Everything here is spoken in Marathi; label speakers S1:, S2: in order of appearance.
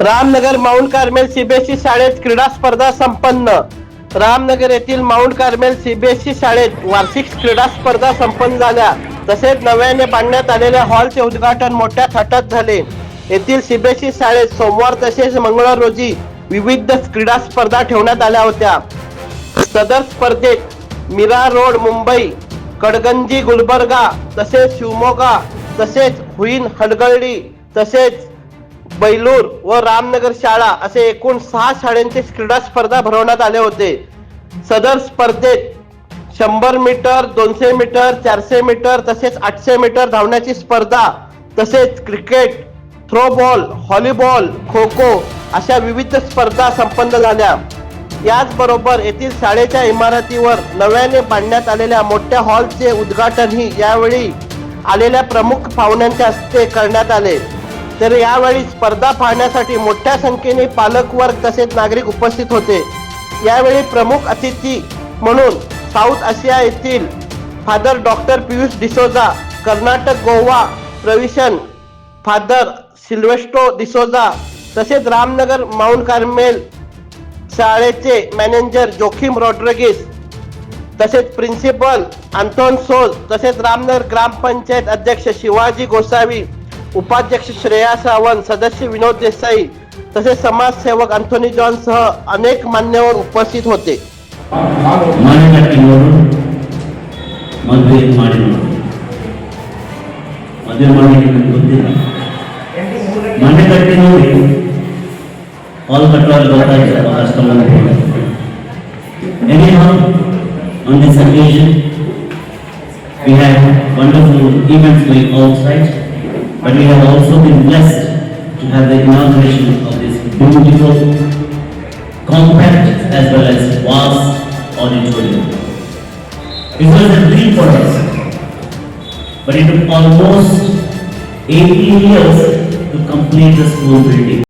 S1: रामनगर माउंट कार्मेल सीबीएसई शाळेत क्रीडा स्पर्धा संपन्न. रामनगर येथील माउंट कार्मेल सीबीएसई शाळेत वार्षिक क्रीडा स्पर्धा संपन्न झाल्या. तसेच नव्याने बांधण्यात आलेल्या हॉलचे उद्घाटन मोठ्या थाटात झाले. येथील सीबीएसई शाळेत सोमवार तसेच मंगळवार रोजी विविध क्रीडा स्पर्धा ठेवण्यात आल्या होत्या. सदर स्पर्धेत मीरा रोड मुंबई कडगंजी गुलबर्गा तसेच शिवमोगा तसेच हुईन हडगळी तसेच बैलूर व रामनगर शाळा असे एकूण सहा शाळांचे क्रीडा स्पर्धा भरवण्यात आले होते. सदर स्पर्धेत शंभर मीटर दोनशे मीटर चारशे मीटर तसेच आठशे मीटर धावण्याची स्पर्धा तसेच cricket throwball volleyball kho kho अशा विविध स्पर्धा संपन्न झाल्या. याचबरोबर येथील शाळेच्या इमारतीवर नव्याने बांधण्यात आलेल्या मोठ्या हॉलचे उद्घाटनही यावेळी आलेल्या प्रमुख पाहुण्यांच्या हस्ते करण्यात आले. तर यावेळी स्पर्धा पाहण्यासाठी मोठ्या संख्येने पालक वर्ग तसेच नागरिक उपस्थित होते. यावेळी प्रमुख अतिथी म्हणून साऊथ आशिया येथील father doctor Piyush D'Souza Karnataka Goa province father Silvester D'Souza तसेच रामनगर माउंट कार्मेल शाळेचे मॅनेजर जोखिम रॉड्रिगिस तसेच प्रिन्सिपल अंतोन सोज तसेच रामनगर ग्रामपंचायत अध्यक्ष शिवाजी गोसावी उपाध्यक्ष श्रेया सावंत सदस्य विनोद देसाई तसेच समाजसेवक अँथोनी जॉन सह अनेक मान्यवर उपस्थित होते
S2: ಮಾನಗಟ್ಟಿನವರು ಮದುವೆ ಮಾಡಿನವರು ಮದುವೆ ಮಾಡಲಿಕ್ಕೆ ನನಗೆ ಗೊತ್ತಿಲ್ಲ ಮನೆ ಕಟ್ಟಿನವರು ಹಾಲ್ ಕಟ್ಟುವಾಗ ಗೊತ್ತಾಯ್ತು ಅವ್ರ ಕಷ್ಟ Anyhow, but we have also been blessed to have the inauguration of this beautiful compact as well as vast auditorium. It was a dream for us, but it took almost 18 years to complete the school building.